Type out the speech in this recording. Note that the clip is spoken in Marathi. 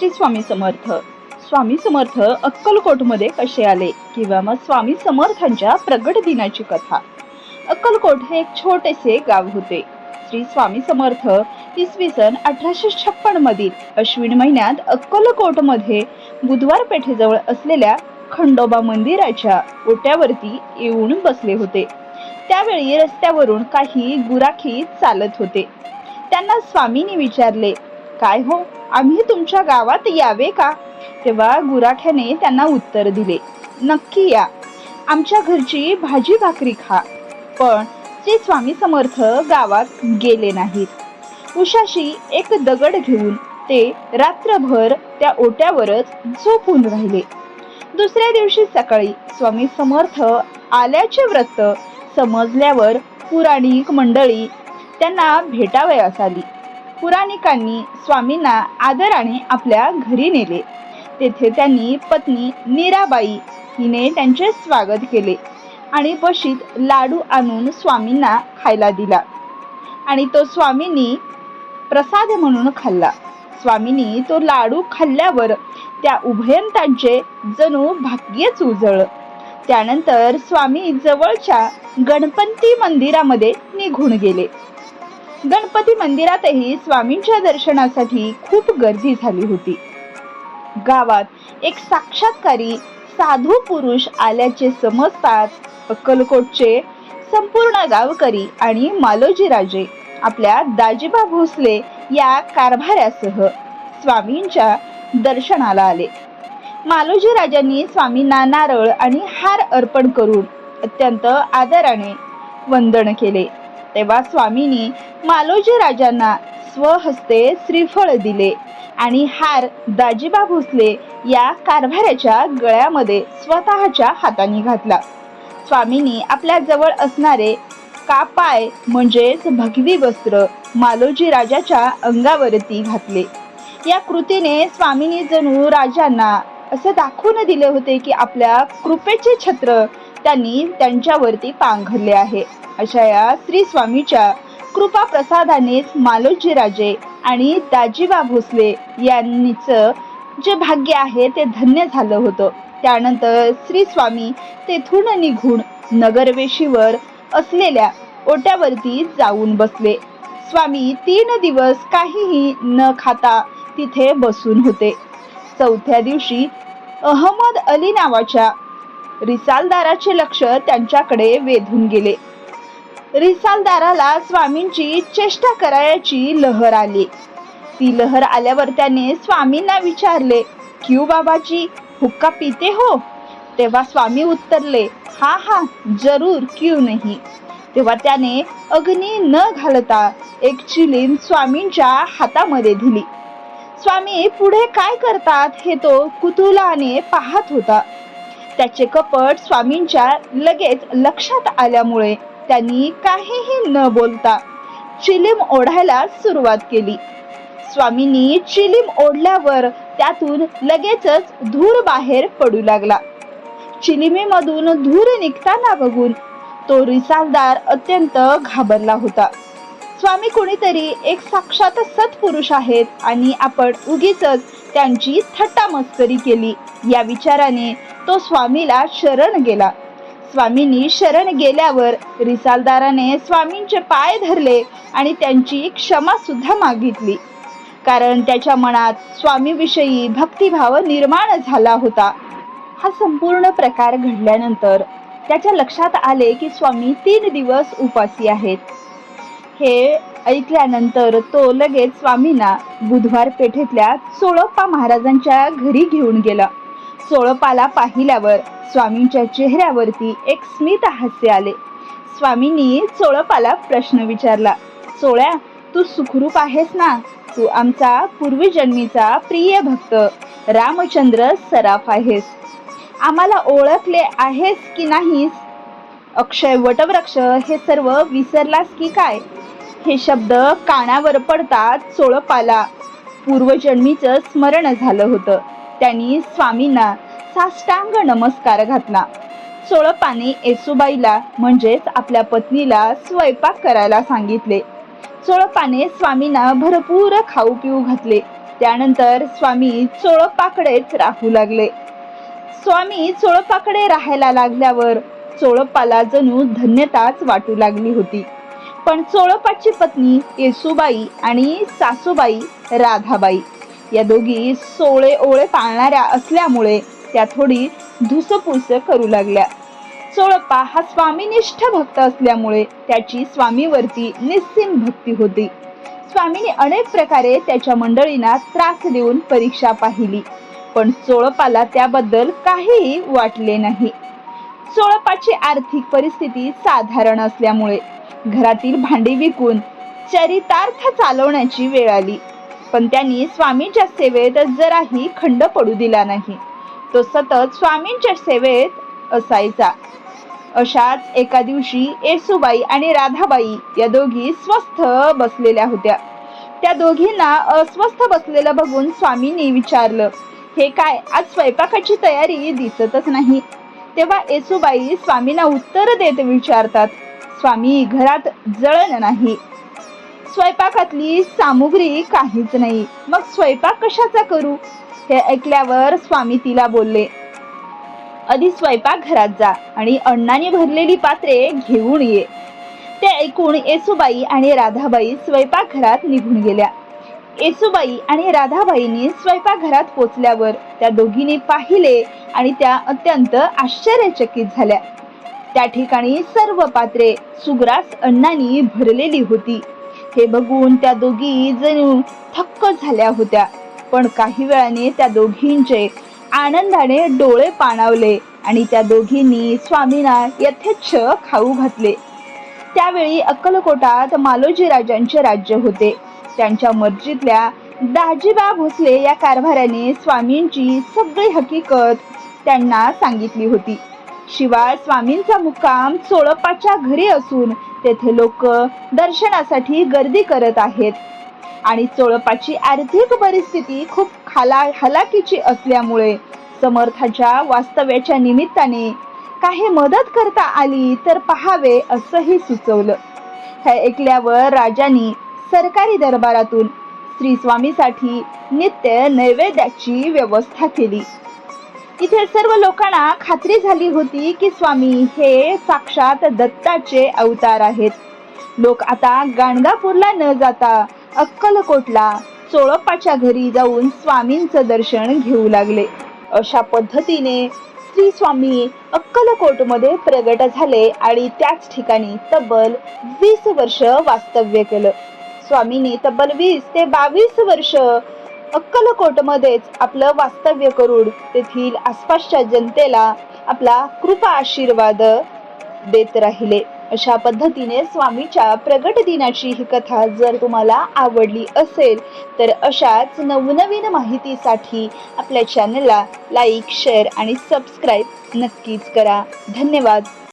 श्री स्वामी समर्थ. स्वामी समर्थ अक्कलकोटमध्ये कसे आले किंवा मग स्वामी समर्थांच्या प्रगट दिनाची कथा. अक्कलकोट हे एक छोटेसे गाव होते. श्री स्वामी समर्थ इसवी सन अठराशे छप्पन मधील अश्विन महिन्यात अक्कलकोटमध्ये बुधवार पेठेजवळ असलेल्या खंडोबा मंदिराच्या ओट्यावरती येऊन बसले होते. त्यावेळी रस्त्यावरून काही गुराखी चालत होते. त्यांना स्वामींनी विचारले काय हो? आम्ही तुमच्या गावात यावे का? तेव्हा गुराख्याने त्यांना उत्तर दिले नक्की या. आमच्या घरची भाजी भाकरी खा. पण ते स्वामी समर्थ गावात गेले नाहीत. उशाशी एक दगड घेऊन ते रात्रभर त्या ओट्यावरच झोपून राहिले. दुसऱ्या दिवशी सकाळी स्वामी समर्थ आल्याचे व्रत समजल्यावर पुराणिक मंडळी त्यांना भेटावयास आली. पुराणिकांनी स्वामींना आदराने आपल्या घरी नेले. तेथे त्यांनी पत्नी नीराबाई हिने त्यांचे स्वागत केले आणि बशीत लाडू आणून स्वामींना खायला दिला. आणि तो स्वामींनी प्रसाद म्हणून खाल्ला. स्वामींनी तो लाडू खाल्ल्यावर त्या उभयंतांचे जणू भाग्यच उजळलं. त्यानंतर स्वामी जवळच्या गणपती मंदिरामध्ये निघून गेले. गणपती मंदिरातही स्वामींच्या दर्शनासाठी खूप गर्दी झाली होती. गावात एक साक्षात्कारी साधू पुरुष आल्याचे समजताच अक्कलकोटचे संपूर्ण गावकरी आणि मालोजी राजे आपल्या दाजीबा भोसले या कारभाऱ्यासह स्वामींच्या दर्शनाला आले. मालोजी राजांनी स्वामींना नारळ आणि हार अर्पण करून अत्यंत आदराने वंदन केले. तेव्हा स्वामींनी मालोजी राजांना स्वहस्ते श्रीफळ दिले आणि हार दाजीबा भोसले या कारभाऱ्याच्या गळ्यामध्ये स्वतःच्या हाताने घातला. स्वामींनी आपल्या जवळ असणारे कापाय म्हणजेच भगवी वस्त्र मालोजी राजाच्या अंगावरती घातले. या कृतीने स्वामींनी जणू राजांना असं दाखवून दिले होते की आपल्या कृपेचे छत्र त्यांनी त्यांच्यावरती पांघरले आहे. अशा या श्री स्वामीच्या कृपा प्रसादानेच मालोजी राजे आणि दाजीबा भोसले यांनीच जे भाग्य आहे ते धन्य झालं होतं. त्यानंतर श्री स्वामी तेथून निघून नगरवेशीवर असलेल्या ओट्यावरती जाऊन बसले. स्वामी तीन दिवस काहीही न खाता तिथे बसून होते. चौथ्या दिवशी अहमद अली नावाच्या रिसालदाराचे लक्ष त्यांच्याकडे वेधून गेले. रिसालदाराला स्वामींची चेष्टा करायची लहर आली. ती लहर आल्यावर त्याने स्वामींना विचारले क्यू बाबाजी हुक्का पिते हो? तेव्हा स्वामी उत्तरले हा हा जरूर क्यू नाही. तेव्हा त्याने अग्नी न घालता एक चिलीम स्वामींच्या हातामध्ये दिली स्वामी पुढे काय करतात? हे तो कुतूहलाने पाहत होता. त्याचे कपट स्वामींच्या लगेच लक्षात आल्यामुळे त्यांनी काहीही न बोलता चिलीम ओढायला सुरुवात केली. स्वामींनी चिलीम ओढल्यावर त्यातून लगेचच धूर बाहेर पडू लागला. चिलिमीमधून धूर निघताना बघून तो रिसालदार अत्यंत घाबरला होता. स्वामी कोणीतरी एक साक्षात सत्पुरुष आहेत आणि आपण उगीच त्यांची थट्टा मस्करी केली. या विचाराने तो स्वामीला शरण गेला. स्वामींनी शरण गेल्यावर रिसालदाराने स्वामींचे पाय धरले आणि त्यांची क्षमा सुद्धा मागितली. कारण त्याच्या मनात स्वामीविषयी भक्तिभाव निर्माण झाला होता. हा संपूर्ण प्रकार घडल्यानंतर त्याच्या लक्षात आले की स्वामी तीन दिवस उपासी आहेत. हे ऐकल्यानंतर तो लगेच स्वामींना बुधवार पेठेतल्या चोळप्पा महाराजांच्या घरी घेऊन गेला. चोळपाला पाहिल्यावर स्वामींच्या चेहऱ्यावरती एक स्मित हास्य आले. स्वामींनी चोळपाला प्रश्न विचारला चोळ्या तू सुखरूप आहेस ना? तू आमचा पूर्वीजन्मीचा प्रिय भक्त. रामचंद्र सराफ आहेस. आम्हाला ओळखले आहेस की नाहीस? अक्षय वटवृक्ष हे सर्व विसरलास की काय हे शब्द कानावर पडतात चोळपाला पूर्वजन्मीचं स्मरण झालं होतं. त्यांनी स्वामींना साष्टांग नमस्कार घातला. चोळपाने येसुबाईला म्हणजेच आपल्या पत्नीला स्वयंपाक करायला सांगितले. चोळपाने स्वामींना भरपूर खाऊ पिऊ घातले. त्यानंतर स्वामी चोळपाकडेच राहू लागले. स्वामी चोळपाकडे राहायला लागल्यावर चोळपाला जणू धन्यताच वाटू लागली होती. पण चोळपाची पत्नी येसुबाई आणि सासूबाई राधाबाई या दोघी सोळे ओळे पाळणाऱ्या असल्यामुळे त्या थोडी धुसपुस करू लागल्या. चोळप्पा हा स्वामीनिष्ठ भक्त असल्यामुळे त्याची स्वामीवरती निस्सीम भक्ती होती. स्वामीने अनेक प्रकारे त्याच्या मंडळींना त्रास देऊन परीक्षा पाहिली पण चोळपाला त्याबद्दल काहीही वाटले नाही. चोळपाची आर्थिक परिस्थिती साधारण असल्यामुळे घरातील भांडी विकून चरितार्थ चालवण्याची वेळ आली. पण त्यांनी स्वामींच्या सेवेत जराही खंड पडू दिला नाही. तो सतत स्वामींच्या सेवेत असायचा. अशाच एका दिवशी येसुबाई आणि राधाबाई या दोघी स्वस्थ बसलेल्या होत्या. त्या दोघींना अस्वस्थ बसलेलं बघून स्वामींनी विचारलं हे काय आज स्वयंपाकाची तयारी दिसतच नाही? तेव्हा येसुबाई स्वामींना उत्तर देत विचारतात स्वामी घरात जळण नाही. स्वयंपाकातली सामुग्री काहीच नाही. मग स्वयंपाक कशाचा करू? हे ऐकल्यावर स्वामी तिला बोलले आधी स्वयंपाक घरात जा आणि अण्णाने भरलेली पात्रे घेऊन ये. ते ऐकून येसुबाई आणि राधाबाई स्वयंपाकघरात निघून गेल्या. येसुबाई आणि राधाबाईंनी स्वयंपाकघरात पोचल्यावर त्या दोघींनी पाहिले आणि त्या अत्यंत आश्चर्यचकित झाल्या. त्या ठिकाणी सर्व पात्रे सुग्रास अण्णांनी भरलेली होती. हे बघून त्या दोघी जणू थक्क झाल्या होत्या. पण काही वेळाने त्या दोघींचे आनंदाने डोळे पाणावले आणि त्या दोघींनी स्वामींना यथेच्छ खाऊ घातले. त्यावेळी अक्कलकोटात मालोजी राजांचे राज्य होते. त्यांच्या मर्जीतल्या दाजीबा भोसले या कारभाऱ्याने स्वामींची सगळी हकीकत त्यांना सांगितली होती. शिवाय स्वामींचा मुक्काम चोळप्पाच्या घरी असून तेथे लोक दर्शनासाठी गर्दी करत आहेत. आणि चोळपाची आर्थिक परिस्थिती खूप खाला हलाखीची असल्यामुळे समर्थाच्या वास्तव्याच्या निमित्ताने काही मदत करता आली तर पहावे असंही सुचवलं. हे ऐकल्यावर राजांनी सरकारी दरबारातून श्री स्वामीसाठी नित्य नैवेद्याची व्यवस्था केली. इथे सर्व लोकांना खात्री झाली होती की स्वामी हे साक्षात दत्ताचे अवतार आहेत. लोक आता गाणगापूरला न जाता अक्कलकोटला चोळप्पाच्या घरी जाऊन स्वामींचं दर्शन घेऊ लागले. अशा पद्धतीने श्री स्वामी अक्कलकोटमध्ये प्रगट झाले आणि त्याच ठिकाणी तब्बल वीस वर्ष वास्तव्य केलं. स्वामींनी तब्बल वीस ते बावीस वर्ष अक्कलकोटमध्येच आपलं वास्तव्य करून तेथील आसपासच्या जनतेला आपला कृपा आशीर्वाद देत राहिले. अशा पद्धतीने स्वामीच्या प्रगट दिनाची ही कथा जर तुम्हाला आवडली असेल तर अशाच नवनवीन माहितीसाठी आपल्या चॅनलला लाईक शेअर आणि सबस्क्राईब नक्कीच करा. धन्यवाद.